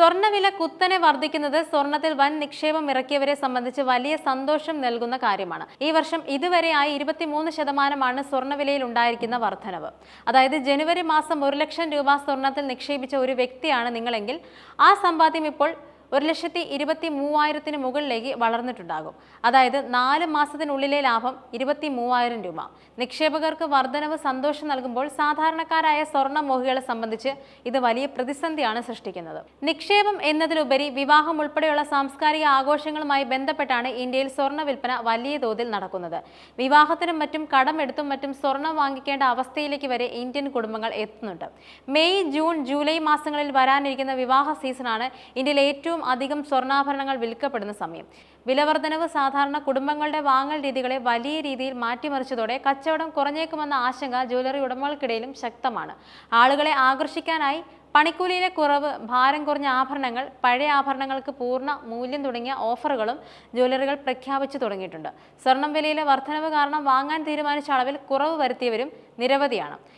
സ്വർണവില കുത്തനെ വർദ്ധിക്കുന്നത് സ്വർണത്തിൽ വൻ നിക്ഷേപം ഇറക്കിയവരെ സംബന്ധിച്ച് വലിയ സന്തോഷം നൽകുന്ന കാര്യമാണ്. ഈ വർഷം ഇതുവരെയായി ഇരുപത്തിമൂന്ന് ശതമാനമാണ് സ്വർണവിലയിൽ ഉണ്ടായിരിക്കുന്ന വർധനവ്. അതായത് ജനുവരി മാസം ഒരു ലക്ഷം രൂപ സ്വർണത്തിൽ നിക്ഷേപിച്ച ഒരു വ്യക്തിയാണ് നിങ്ങളെങ്കിൽ ആ സമ്പാദ്യം ഇപ്പോൾ ഒരു ലക്ഷത്തി ഇരുപത്തി മൂവായിരത്തിന് മുകളിലേക്ക് വളർന്നിട്ടുണ്ടാകും. അതായത് നാല് മാസത്തിനുള്ളിലെ ലാഭം ഇരുപത്തി മൂവായിരം രൂപ. നിക്ഷേപകർക്ക് വർധനവ് സന്തോഷം നൽകുമ്പോൾ സാധാരണക്കാരായ സ്വർണ മോഹികളെ സംബന്ധിച്ച് ഇത് വലിയ പ്രതിസന്ധിയാണ് സൃഷ്ടിക്കുന്നത്. നിക്ഷേപം എന്നതിലുപരി വിവാഹം ഉൾപ്പെടെയുള്ള സാംസ്കാരിക ആഘോഷങ്ങളുമായി ബന്ധപ്പെട്ടാണ് ഇന്ത്യയിൽ സ്വർണ വിൽപ്പന വലിയ തോതിൽ നടക്കുന്നത്. വിവാഹത്തിനും മറ്റും കടമെടുത്തും മറ്റും സ്വർണം വാങ്ങിക്കേണ്ട അവസ്ഥയിലേക്ക് വരെ ഇന്ത്യൻ കുടുംബങ്ങൾ എത്തുന്നുണ്ട്. മെയ് ജൂൺ ജൂലൈ മാസങ്ങളിൽ വരാനിരിക്കുന്ന വിവാഹ സീസണാണ് ഇന്ത്യയിലെ ഏറ്റവും അധികം സ്വർണാഭരണങ്ങൾ വിൽക്കപ്പെടുന്ന സമയം. വിലവർധനവ് സാധാരണ കുടുംബങ്ങളുടെ വാങ്ങൽ രീതികളെ വലിയ രീതിയിൽ മാറ്റിമറിച്ചതോടെ കച്ചവടം കുറഞ്ഞേക്കുമെന്ന ആശങ്ക ജ്വല്ലറി ഉടമകൾക്കിടയിലും ശക്തമാണ്. ആളുകളെ ആകർഷിക്കാനായി പണിക്കൂലിയിലെ കുറവ് ഭാരം കുറഞ്ഞ ആഭരണങ്ങൾ പഴയ ആഭരണങ്ങൾക്ക് പൂർണ മൂല്യം തുടങ്ങിയ ഓഫറുകളും ജ്വല്ലറികൾ പ്രഖ്യാപിച്ചു തുടങ്ങിയിട്ടുണ്ട്. സ്വർണം വിലയിലെ വർധനവ് കാരണം വാങ്ങാൻ തീരുമാനിച്ച അളവിൽ കുറവ് വരുത്തിയവരും നിരവധിയാണ്.